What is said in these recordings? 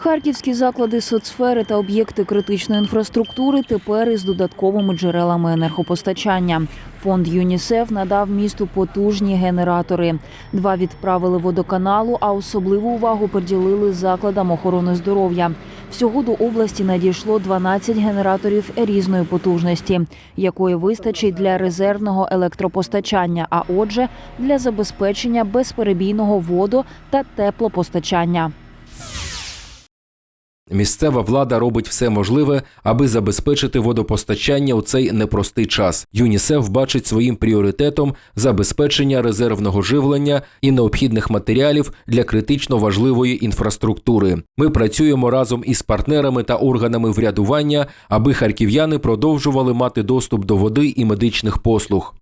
Харківські заклади соцсфери та об'єкти критичної інфраструктури тепер із додатковими джерелами енергопостачання. Фонд ЮНІСЕФ надав місту потужні генератори. Два відправили водоканалу, а особливу увагу приділили закладам охорони здоров'я. Всього до області надійшло 12 генераторів різної потужності, якої вистачить для резервного електропостачання, а отже, для забезпечення безперебійного водо та теплопостачання. Місцева влада робить все можливе, аби забезпечити водопостачання у цей непростий час. ЮНІСЕФ бачить своїм пріоритетом забезпечення резервного живлення і необхідних матеріалів для критично важливої інфраструктури. Ми працюємо разом із партнерами та органами врядування, аби харків'яни продовжували мати доступ до води і медичних послуг.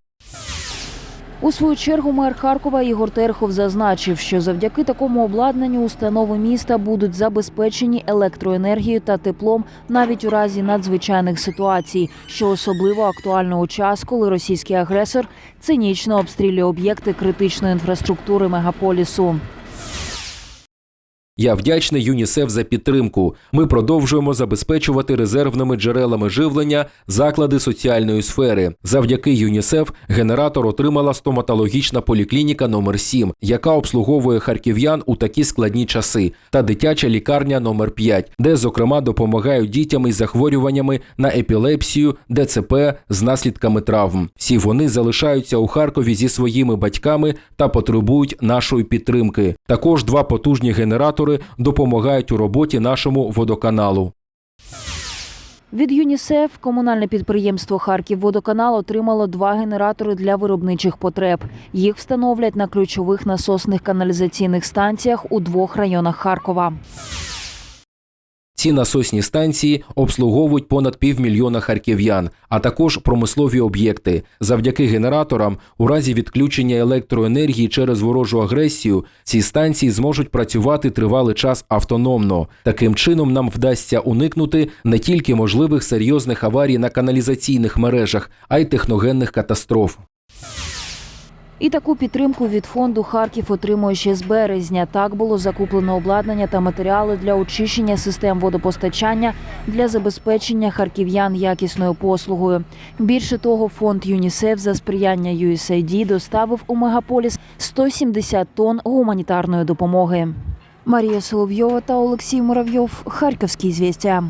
У свою чергу мер Харкова Ігор Терхов зазначив, що завдяки такому обладнанню установи міста будуть забезпечені електроенергією та теплом навіть у разі надзвичайних ситуацій, що особливо актуально у час, коли російський агресор цинічно обстрілює об'єкти критичної інфраструктури мегаполісу. Я вдячний ЮНІСЕФ за підтримку. Ми продовжуємо забезпечувати резервними джерелами живлення заклади соціальної сфери. Завдяки ЮНІСЕФ генератор отримала стоматологічна поліклініка номер 7 яка обслуговує харків'ян у такі складні часи, та дитяча лікарня номер 5 де зокрема допомагають дітям із захворюваннями на епілепсію, ДЦП з наслідками травм. Всі вони залишаються у Харкові зі своїми батьками та потребують нашої підтримки. Також два потужні генератори допомагають у роботі нашому водоканалу. Від ЮНІСЕФ комунальне підприємство Харківводоканал отримало два генератори для виробничих потреб. Їх встановлять на ключових насосних каналізаційних станціях у двох районах Харкова. Ці насосні станції обслуговують понад півмільйона харків'ян, а також промислові об'єкти. Завдяки генераторам, у разі відключення електроенергії через ворожу агресію, ці станції зможуть працювати тривалий час автономно. Таким чином нам вдасться уникнути не тільки можливих серйозних аварій на каналізаційних мережах, а й техногенних катастроф. І таку підтримку від фонду Харків отримує ще з березня. Так було закуплено обладнання та матеріали для очищення систем водопостачання для забезпечення харків'ян якісною послугою. Більше того, фонд ЮНІСЕФ за сприяння USAID доставив у мегаполіс 170 тонн гуманітарної допомоги. Марія Соловйова та Олексій Муравйов. Харківські звістя.